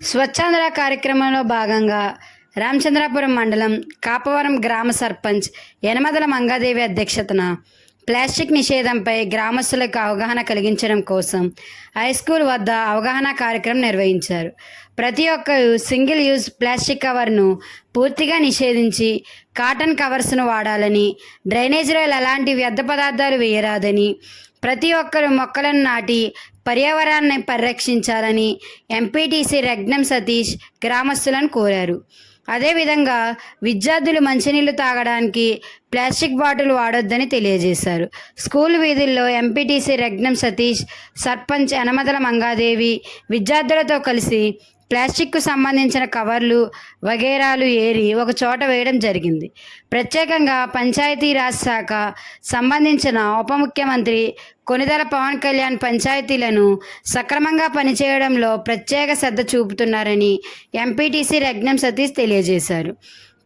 స్వచ్ఛాంధ్ర కార్యక్రమంలో భాగంగా రామచంద్రాపురం మండలం కాపవరం గ్రామ సర్పంచ్ యనమదల మంగాదేవి అధ్యక్షతన ప్లాస్టిక్ నిషేధంపై గ్రామస్తులకు అవగాహన కలిగించడం కోసం హై స్కూల్ వద్ద అవగాహన కార్యక్రమం నిర్వహించారు. ప్రతి ఒక్కరు సింగిల్ యూజ్ ప్లాస్టిక్ కవర్ను పూర్తిగా నిషేధించి కాటన్ కవర్స్ను వాడాలని డ్రైనేజీలో ఎలాంటి వ్యర్థ పదార్థాలు వేయరాదని ప్రతి ఒక్కరు మొక్కలను నాటి పర్యావరణాన్ని పరిరక్షించాలని ఎంపీటీసీ రగ్నం సతీష్ గ్రామస్తులను కోరారు. అదేవిధంగా విద్యార్థులు మంచినీళ్ళు తాగడానికి ప్లాస్టిక్ బాటిల్ వాడొద్దని తెలియజేశారు. స్కూల్ వీధుల్లో ఎంపీటీసీ రగ్నం సతీష్ సర్పంచ్ యనమదల మంగాదేవి విద్యార్థులతో కలిసి ప్లాస్టిక్కు సంబంధించిన కవర్లు వగేరాలు ఏరి ఒక చోట వేయడం జరిగింది. ప్రత్యేకంగా పంచాయతీరాజ్ శాఖ సంబంధించిన ఉప ముఖ్యమంత్రి కొనిదల పవన్ కళ్యాణ్ పంచాయతీలను సక్రమంగా పనిచేయడంలో ప్రత్యేక శ్రద్ధ చూపుతున్నారని ఎంపీటీసీ రగ్నం సతీష్ తెలియజేశారు.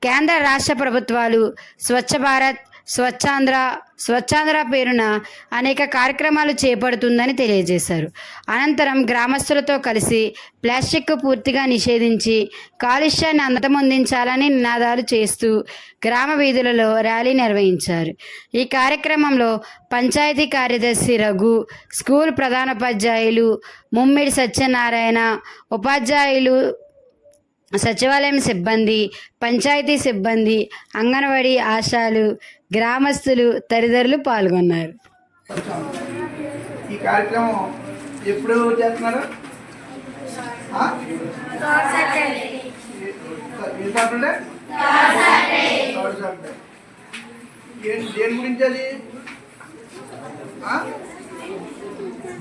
కేంద్ర రాష్ట్ర ప్రభుత్వాలు స్వచ్ఛ భారత్ స్వచ్ఛాంధ్ర స్వచ్ఛాంధ్ర పేరున అనేక కార్యక్రమాలు చేపడుతుందని తెలియజేశారు. అనంతరం గ్రామస్తులతో కలిసి ప్లాస్టిక్ పూర్తిగా నిషేధించి కాలుష్యాన్ని అంతమొందించాలని నినాదాలు చేస్తూ గ్రామ వీధులలో ర్యాలీ నిర్వహించారు. ఈ కార్యక్రమంలో పంచాయతీ కార్యదర్శి రఘు స్కూల్ ప్రధానోపాధ్యాయులు ముమ్మిడి సత్యనారాయణ ఉపాధ్యాయులు సచివాలయం సిబ్బంది పంచాయతీ సిబ్బంది అంగన్వాడీ ఆశాలు గ్రామస్తులు తదితరులు పాల్గొన్నారు. ఈ కార్యక్రమం ఎప్పుడు చేస్తున్నారు? దేని గురించి అది?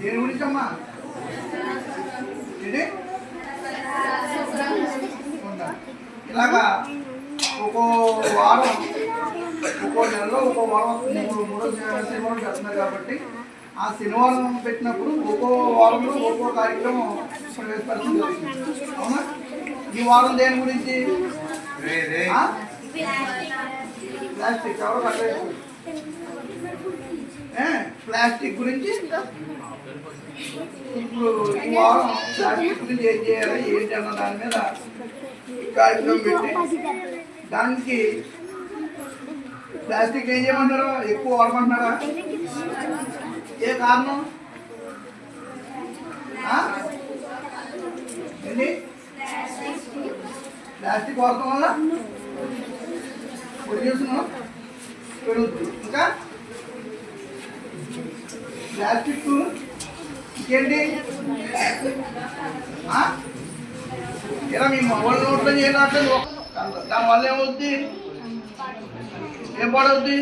దేని గురించి అమ్మా? ఇది ఇలాగా ఒక్కో వారం ఒక్కో నెలలో ఒక్కో వారం మూడు మూడో శనివారం పెడుతున్నారు కాబట్టి ఆ శనివారం పెట్టినప్పుడు ఒక్కో వారంలో ఒక్కో కార్యక్రమం ప్రవేశపెట్టడం జరుగుతుంది. అవునా? ఈ వారం దేని గురించి? ప్లాస్టిక్. ఎవరో? ప్లాస్టిక్ గురించి? ఇప్పుడు ఈ వారం ప్లాస్టిక్ గురించి ఏం చేయాలి? ఏంటి అన్న దాని మీద కార్యక్రమం పెట్టి దానికి ప్లాస్టిక్ ఏం చేయమంటారు? ఎక్కువ వాడమంటున్నారా? ఏ కారణం? ఏంటి? ప్లాస్టిక్ వాడటం వల్ల పొల్యూషన్ పెరుగుతుంది. ఇంకా? ప్లాస్టిక్ ఇంకేంటి? ఇలా మీ మొబైల్ నోట్లో చేయట్లేదు దానివల్ల ఏమవుద్ది? ఏం పాడవుద్ది?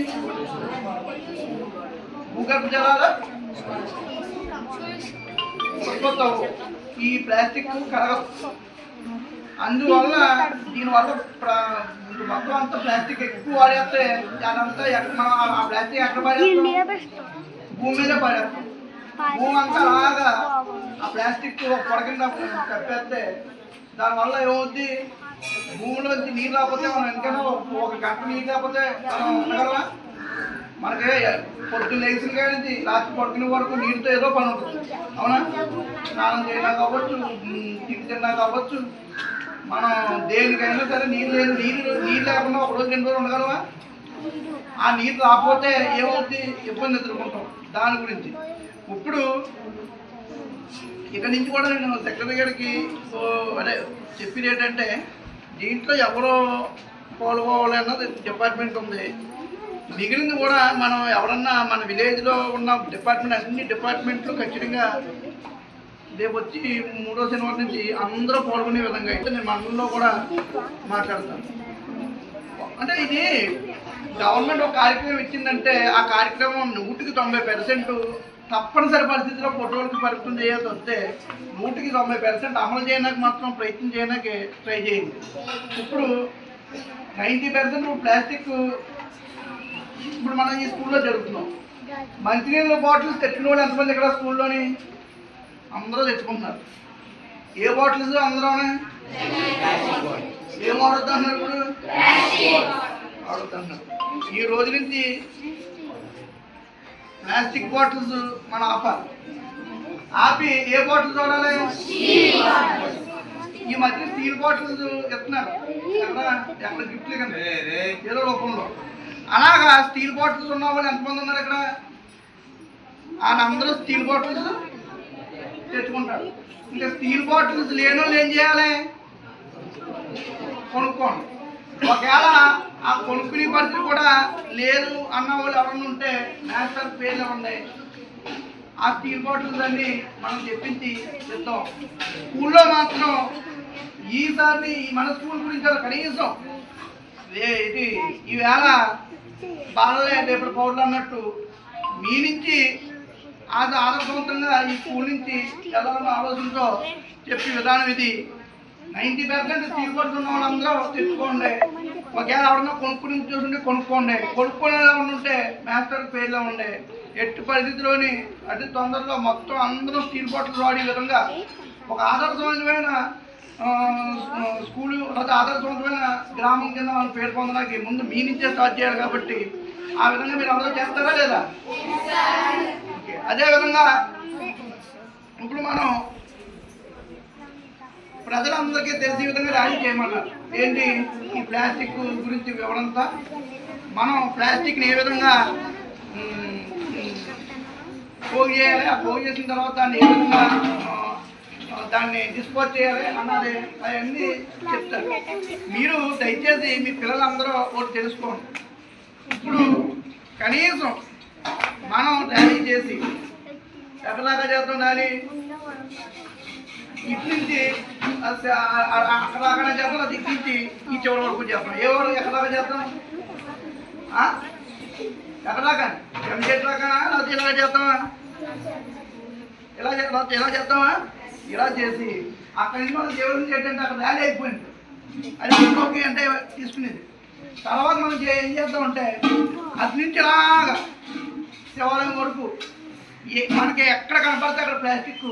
భూగర్భ జలాలు? ఉత్పత్తి. ఈ ప్లాస్టిక్ కరగదు. అందువల్ల దీనివల్ల మొత్తం అంతా ప్లాస్టిక్ ఎక్కువ వాడేస్తే దానంతా ఎక్కడ మనం ఆ ప్లాస్టిక్ ఎక్కడ పడేస్తాం భూమి మీద పడేస్తాం భూమి అంతా అలాగా ఆ ప్లాస్టిక్ పొడ కింద కప్పేస్తే దానివల్ల ఏమవుద్ది? భూమిలో నీరు రాకపోతే మనం ఎంతైనా ఒక గంట నీరు రాకపోతే మనం ఉండగలమా? మనకి పొద్దున్న లేచిన కానీ నుంచి రాత్రి పడుకునే వరకు నీరుతో ఏదో పని ఉంటుంది. అవునా? స్నానం చేయడం కావచ్చు తిండి తిన్నా కావచ్చు. మనం దేనికైనా సరే నీరు లేదు నీరు నీరు లేకుండా ఒక రోజు రెండు రోజులు ఆ నీరు రాకపోతే ఏమవుతుంది ఇబ్బంది ఎదుర్కొంటాం దాని గురించి. ఇప్పుడు ఇక్కడ నుంచి కూడా నేను సెక్రటరీ గారికి సో అదే చెప్పింది ఏంటంటే దీంట్లో ఎవరో పాల్గొవాలి అన్నది డిపార్ట్మెంట్ ఉంది. మిగిలింది కూడా మనం ఎవరన్నా మన విలేజ్లో ఉన్న డిపార్ట్మెంట్ అన్ని డిపార్ట్మెంట్లు ఖచ్చితంగా రేపు వచ్చి మూడో శనివారం నుంచి అందరూ పాల్గొనే విధంగా అయితే నేను మండలంలో కూడా మాట్లాడతాను. అంటే ఇది గవర్నమెంట్ ఒక కార్యక్రమం ఇచ్చిందంటే ఆ కార్యక్రమం నూటికి తొంభై పర్సెంట్ తప్పనిసరి పరిస్థితిలో ఫోటోలకి పరిమితం చేయాల్సి వస్తే నూటికి తొంభై పర్సెంట్ అమలు చేయడానికి మాత్రం ప్రయత్నం చేయడానికి ట్రై చేయండి. ఇప్పుడు నైంటీ పర్సెంట్ ప్లాస్టిక్ ఇప్పుడు మనం ఈ స్కూల్లో జరుగుతున్నాం. మంచినీళ్ళ బాటిల్స్ తెచ్చిన వాళ్ళు ఎంతమంది ఇక్కడ స్కూల్లోని? అందరూ తెచ్చుకుంటున్నారు. ఏ బాటిల్స్ అందరూనే ఏం వాడుతున్నారు ఇప్పుడు? వాడుతున్నారు ఈ రోజు నుంచి ప్లాస్టిక్ బాటిల్స్ మనం ఆపాలి. ఆపి ఏ బాటిల్స్ వాడాలి ఈ మధ్య స్టీల్ బాటిల్స్ ఇస్తున్నారు ఎక్కడ ఎక్కడ గిఫ్ట్లు కింద ఏదో రూపంలో అలాగా స్టీల్ బాటిల్స్ ఉన్న వాళ్ళు ఎంతమంది ఉన్నారు ఇక్కడ? వాళ్ళందరూ స్టీల్ బాటిల్స్ తెచ్చుకుంటారు. ఇంకా స్టీల్ బాటిల్స్ లేని వాళ్ళు ఏం చేయాలి? కొనుక్కోండి. ఒకవేళ ఆ కొనుక్కునే పరిస్థితి కూడా లేదు. అన్న వాళ్ళు ఎవరన్నా ఉంటే నేషనల్ పేర్లు ఉన్నాయి ఆ స్టీల్ బాటిల్స్ అన్ని మనం చెప్పించి ఇద్దాం స్కూల్లో మాత్రం ఈసారి మన స్కూల్ గురించి కనీసం ఏ- ఇది ఈవేళ బాలలే రేపటి పౌరులు అన్నట్టు మీ నుంచి అది ఆదర్శవంతంగా ఈ స్కూల్ నుంచి చదవాలన్న ఆలోచనతో చెప్పే విధానం ఇది. నైంటీ పర్సెంట్ స్టీల్ బాటిల్స్ ఉన్న వాళ్ళందరూ తెచ్చుకోండి ఒకవేళ ఎవరన్నా కొనుక్కుని చూసుంటే కొనుక్కోండి. కొనుక్కునే ఎవరైనా ఉంటే మాస్టర్ పేర్లో ఉండే. ఎట్టి పరిస్థితిలోని అతి తొందరలో మొత్తం అందరూ స్టీల్ బాటిల్స్ వాడే విధంగా ఒక ఆదర్శవంతమైన స్కూలు లేదా ఆదర్శవంతమైన గ్రామం కింద మనం పేరు పొందడానికి ముందు మీ నుంచే స్టార్ట్ చేయాలి కాబట్టి ఆ విధంగా మీరు అందరూ చేస్తారా లేదా? ఓకే. అదే విధంగా ఇప్పుడు మనం ప్రజలందరికీ తెలిసే విధంగా ర్యాలీ చేయమన్నారు. ఏంటి? ఈ ప్లాస్టిక్ గురించి వివరంతా? మనం ప్లాస్టిక్ని ఏ విధంగా పోగు చేయాలి? ఆ పోగు చేసిన తర్వాత దాన్ని ఏ విధంగా దాన్ని డిస్పోజ్ చేయాలి అన్నది అవన్నీ చెప్తారు. మీరు దయచేసి మీ పిల్లలందరూ ఒకటి తెలుసుకోండి. ఇప్పుడు కనీసం మనం ర్యాలీ చేసి ఎక్కడాగా చేద్దాం ర్యాలీ? ఇటు నుంచి అక్కడ చేస్తాం అది తీర్చి ఈ చివరి వరకు చేస్తాం ఏ వరకు ఎక్కడాగా చేస్తాం? ఆ? ఎక్కడాకా ఎంజెట్ లేకపోతే ఇలా చేస్తామా ఇలా లేకపోతే ఇలా చేస్తామా ఇలా చేసి అక్కడి నుంచి మనం దేవుడి నుంచి ఏంటంటే అక్కడ ర్యాలీ అయిపోయింది. అది ఇంకొక అంటే తీసుకునేది. తర్వాత మనం ఏం ఏం చేద్దామంటే అటు నుంచి ఇలాగా శివాలయం వరకు మనకి ఎక్కడ కనపడితే అక్కడ ప్లాస్టిక్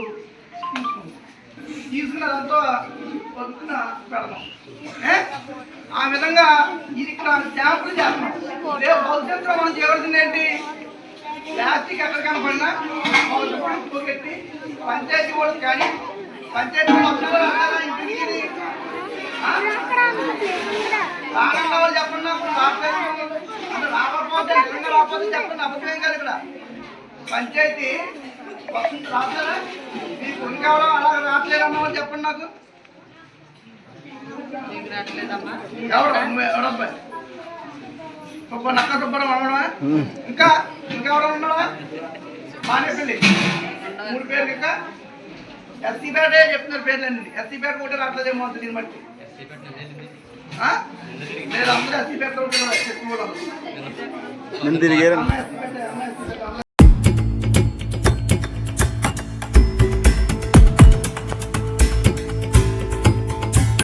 తీసుకుంటాం తీసుకున్న దాంతో పొద్దున పెడదాం ఆ విధంగా ఇది ఇక్కడ శాంపుల్ చేస్తున్నాం. రేపు భవిష్యత్తులో మనం చేయవలసింది ఏంటి? ప్లాస్టిక్ ఎక్కడ కనపడినా భవిష్యత్తు పోగెట్టి పంచాయతీ వాళ్ళు కానీ పంచాయతీ ఇంటికి ఇది? వాళ్ళు చెప్పండి అప్పుడు రాకపోతే రాకపోతే చెప్పండి అబద్ధం కాదు ఇక్కడ. పంచాయతీ మీకు కొన్ని కావాలో అలా చెప్పండి నాకు ఎవరు నక్క ఇంకా ఇంకా ఉన్నావా మానేపల్లి మూడు పేర్లు ఇంకా ఎస్సీ పేటే చెప్తున్నారు పేర్లన్నీ ఎస్సీ పేట కూడా రావట్లేదేమో అంత దీన్ని బట్టి ఆ? లేదు అందరూ ఎస్సీ పేట